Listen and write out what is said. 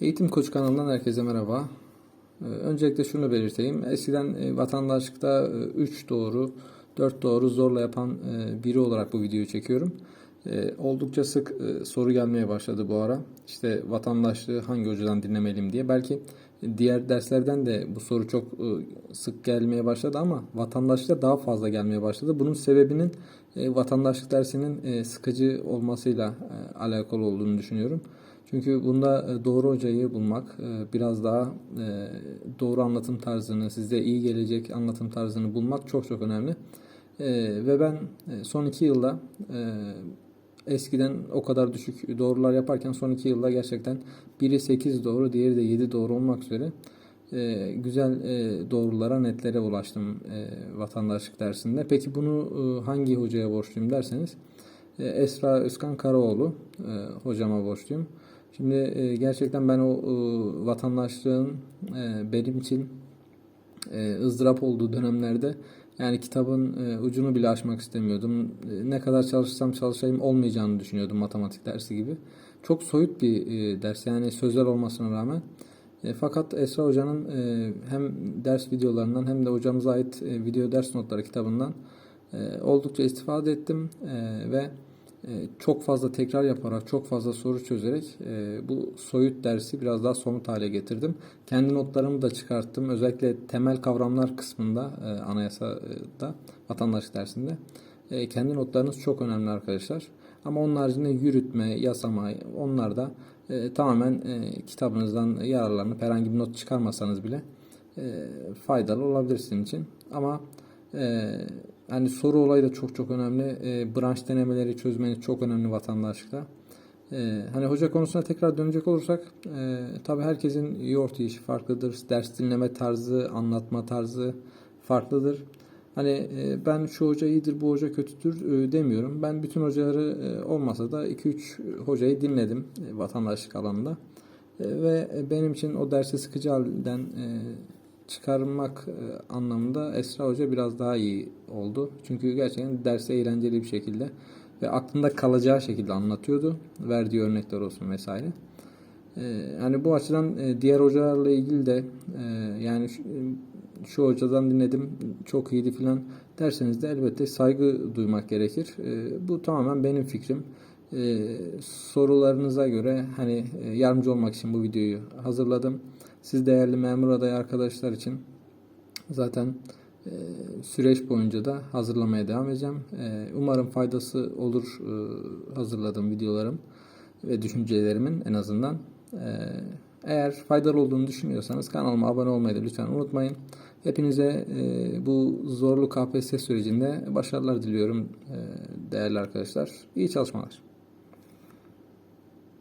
Eğitim Koç kanalından herkese merhaba. Ee, Öncelikle şunu belirteyim. Eskiden e, vatandaşlıkta 3 doğru, 4 doğru zorla yapan e, biri olarak bu videoyu çekiyorum. E, Oldukça sık e, soru gelmeye başladı bu ara. İşte vatandaşlığı hangi hocadan dinlemeliyim diye. Belki diğer derslerden de bu soru çok e, sık gelmeye başladı ama vatandaşlıkta daha fazla gelmeye başladı. Bunun sebebinin e, vatandaşlık dersinin e, sıkıcı olmasıyla e, alakalı olduğunu düşünüyorum. Çünkü bunda e, doğru hocayı bulmak, e, biraz daha e, doğru anlatım tarzını, size iyi gelecek anlatım tarzını bulmak çok çok önemli. Ve ben son iki yılda eskiden o kadar düşük doğrular yaparken son iki yılda gerçekten biri 8 doğru, diğeri de 7 doğru olmak üzere güzel doğrulara, netlere ulaştım vatandaşlık dersinde. Peki bunu hangi hocaya borçluyum derseniz Esra Özkan Karaoğlu hocama borçluyum. Şimdi e, gerçekten ben o e, vatandaşlığın e, benim için e, ızdırap olduğu dönemlerde yani kitabın e, ucunu bile açmak istemiyordum. E, ne kadar çalışsam çalışayım olmayacağını düşünüyordum matematik dersi gibi. Çok soyut bir e, ders yani sözel olmasına rağmen. E, fakat Esra Hoca'nın e, hem ders videolarından hem de hocamıza ait e, video ders notları kitabından e, oldukça istifade ettim e, ve çok fazla tekrar yaparak, çok fazla soru çözerek e, bu soyut dersi biraz daha somut hale getirdim. Kendi notlarımı da çıkarttım. Özellikle temel kavramlar kısmında e, anayasada, vatandaşlık dersinde. E, kendi notlarınız çok önemli arkadaşlar. Ama onun haricinde yürütme, yasama onlar da e, tamamen e, kitabınızdan yararlanıp herhangi bir not çıkarmasanız bile e, faydalı olabilir sizin için. Ama yani soru olayı da çok çok önemli. E, branş denemeleri çözmeniz çok önemli vatandaşlıkta. E, hani hoca konusuna tekrar dönecek olursak e, tabii herkesin yoğurt yiyişi farklıdır. Ders dinleme tarzı, anlatma tarzı farklıdır. Hani e, ben şu hoca iyidir, bu hoca kötüdür e, demiyorum. Ben bütün hocaları e, olmasa da 2-3 hocayı dinledim vatandaşlık alanında. Ve benim için o dersi sıkıcı halden çıkarmak e, anlamında Esra Hoca biraz daha iyi oldu. Çünkü gerçekten derse eğlenceli bir şekilde ve aklında kalacağı şekilde anlatıyordu. Verdiği örnekler olsun vesaire. E, Yani bu açıdan e, diğer hocalarla ilgili de yani şu, şu hocadan dinledim çok iyiydi filan derseniz de elbette saygı duymak gerekir. Bu tamamen benim fikrim. Sorularınıza göre hani yardımcı olmak için bu videoyu hazırladım. Siz değerli memur adayı arkadaşlar için zaten e, süreç boyunca da hazırlamaya devam edeceğim. E, umarım faydası olur e, hazırladığım videolarım ve düşüncelerimin en azından. Eğer faydalı olduğunu düşünüyorsanız kanalıma abone olmayı da lütfen unutmayın. Hepinize bu zorlu KPSS sürecinde başarılar diliyorum değerli arkadaşlar. İyi çalışmalar.